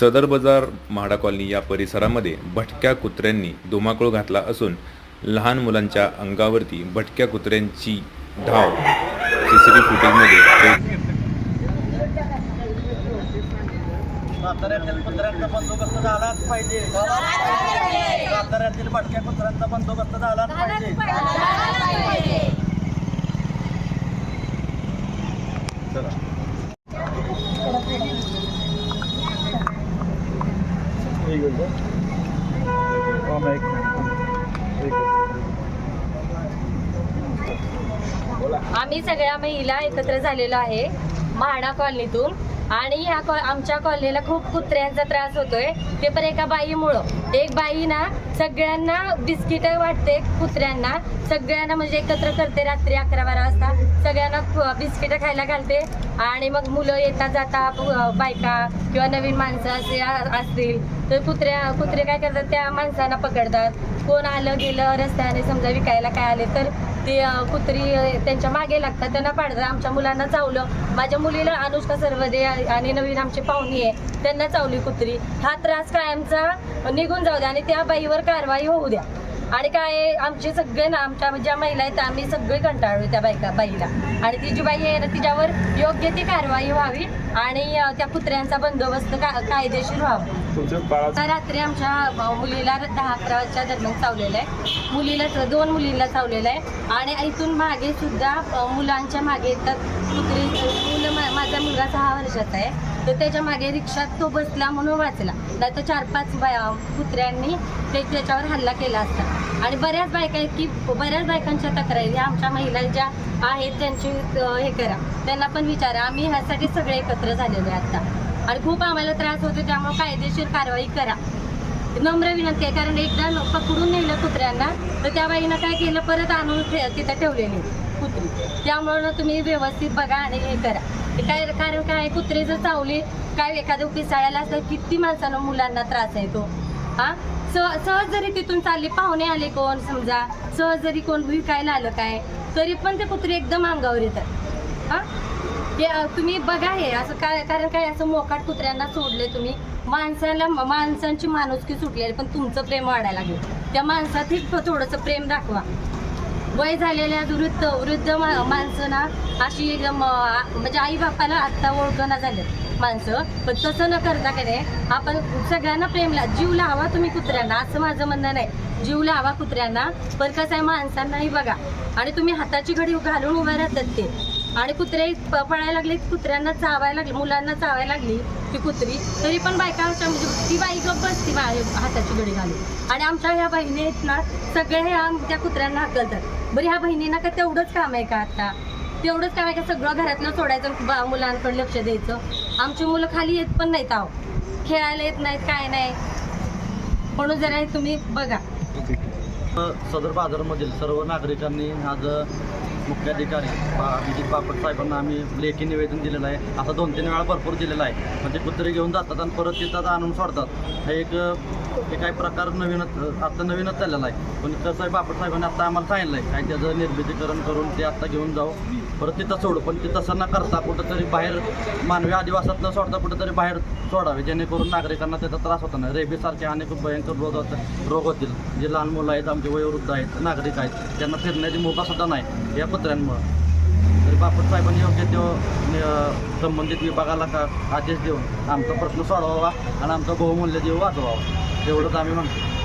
सदर बाजार म्हाडा कॉलनी या परिसरामध्ये भटक्या कुत्र्यांनी धुमाकूळ घातला असून लहान मुलांच्या अंगावरती भटक्या कुत्र्यांची धाव. सीसीटीव्ही फुटेजमध्ये कुत्र्यांचा बंदोबस्त झालाच पाहिजे. साताऱ्यातील भटक्या आम्ही सगळ्या महिला एकत्र झालेलो आहे म्हाडा कॉलनीतून. आणि ह्या कॉ आमच्या कॉलनीला खूप कुत्र्यांचा त्रास होतोय. ते पण एका बाईमुळं. एक बाई ना सगळ्यांना बिस्किट वाटते कुत्र्यांना. सगळ्यांना म्हणजे एकत्र करते रात्री अकरा बारा वाजता. सगळ्यांना बिस्किट खायला घालते. आणि मग मुलं येता जाता बायका किंवा नवीन माणसं असे असतील. तर कुत्र्या कुत्रे काय करतात त्या माणसांना पकडतात. कोण आलं गेलं रस्त्याने समजा विकायला काय आले तर ते कुत्री त्यांच्या मागे लागतात त्यांना पाडलं आमच्या मुलांना चावलं. माझ्या मुलीला अनुष्का सर्वदे आणि नवीन आमची पाहुणी आहे त्यांना चावली कुत्री. हा त्रास कायमचा निघून जाऊ द्या आणि त्या बाईवर कारवाई होऊ द्या. आणि काय आमचे सगळे ना आमच्या ज्या महिला आहेत आम्ही सगळे कंटाळलो त्या बायका बाईला. आणि ती जी बाई आहे ना तिच्यावर योग्य ती कारवाई व्हावी आणि त्या कुत्र्यांचा बंदोबस्त का कायदेशीर व्हावा. रात्री आमच्या मुलीला दहा अकराच्या दरम्यान चावलेलं आहे. मुलीला दोन मुलींना चावलेलं आहे. आणि इथून मागे सुद्धा मुलांच्या मागे येतात कुत्री मुलं माझा मुलगा सहा वर्षाचा आहे. तर त्याच्यामागे रिक्षात तो बसला म्हणून वाचला. नाही तर चार पाच कुत्र्यांनी ते त्याच्यावर हल्ला केला असता. आणि बऱ्याच बायका आहेत की बऱ्याच बायकांच्या तक्रारी ह्या आमच्या महिला ज्या आहेत त्यांची हे करा. त्यांना पण विचारा. आम्ही ह्यासाठी सगळे एकत्र झालेलो आहे आता. आणि खूप आम्हाला त्रास होतो त्यामुळे कायदेशीर कारवाई करा. नम्र विनंती आहे कारण एकदा पकडून नेलं कुत्र्यांना तर त्या बाईनं काय केलं परत आणून तिथं ठेवलेली कुत्री. त्यामुळं तुम्ही व्यवस्थित बघा आणि हे करा. काय कारण काय कुत्रे जर चावली काय एखादं पिसाळ्याला असलं किती माणसानं मुलांना त्रास आहे तो. हा? सह सहज जरी तिथून चालले पाहुणे आले कोण समजा? सहज जरी कोण विकायला आलं काय तरी पण ते कुत्रे एकदम अंगावर येतात. हा? ते तुम्ही बघा हे असं काय कारण काय असं मोकाट कुत्र्यांना सोडले तुम्ही. माणसाला माणसांची माणुसकी सुटलेली पण तुमचं प्रेम वाढायला लागेल. त्या माणसातही थोडंसं प्रेम दाखवा. वय झालेल्या वृद्ध वृद्ध मा- माणसं ना अशी एकदम म्हणजे आई बापाला आत्ता ओळखना झालं माणसं. पण तसं न करता का नाही आपण सगळ्यांना प्रेमला जीव लावा तुम्ही कुत्र्यांना असं माझं म्हणणं नाही. जीव लावा कुत्र्यांना. पण कसं आहे माणसांनाही बघा. आणि तुम्ही हाताची घडी घालून उभे राहतात ते. आणि कुत्रे प- पळायला लागले कुत्र्यांना चावायला लागली मुलांना चावायला लागली ती कुत्री तरी पण बायका म्हणजे ती बाई गप्प बसती बा- हाताची गडी घालून. आणि आमच्या ह्या बहिणी आहेत ना सगळ्या ह्या त्या कुत्र्यांना हकलतात. बरं ह्या बहिणींना का तेवढंच काम आहे का आता? तेवढंच काम आहे का सगळं घरातलं सोडायचं बा- मुलांकडे लक्ष द्यायचं? आमची मुलं खाली येत पण नाहीत आहो. खेळायला येत नाहीत काय नाही. म्हणून जरा तुम्ही बघा. सदर बाजारमधील सर्व नागरिकांनी आज मुख्याधिकारी बा- अभिजित बापट साहेबांना आम्ही लेखी निवेदन दिलेलं आहे. असं दोन तीन वेळा भरपूर दिलेलं आहे. म्हणजे कुत्रे घेऊन जातात आणि परत तिथं आणून सोडतात. हे एक हे काही प्रकार नवीनच आता नवीनच चाललेला आहे. पण कसं आहे बापट साहेबांनी आता आम्हाला सांगितलं आहे काय त्याचं निर्मितीकरण करून ते आता घेऊन जाऊ. परत तिथं सोडू पण ते तसं न करता कुठंतरी बाहेर मानवी आदिवासात न सोडता कुठंतरी बाहेर सोडावे जेणेकरून नागरिकांना त्याचा त्रास होता. नाही रेबीसारखे अनेक भयंकर रोग होत रोग होतील. जे लहान मुलं आहेत आमचे वयोवृद्ध आहेत नागरिक आहेत त्यांना फिरण्याची मुभा सुद्धा नाही या कुत्र्यांमुळं. तरी बापट साहेबांनी योग्य तो संबंधित विभागाला का आदेश देऊन आमचा प्रश्न सोडवावा आणि आमचा बहुमूल्य जीव वाचवावा. एवढंच आम्ही म्हणतो.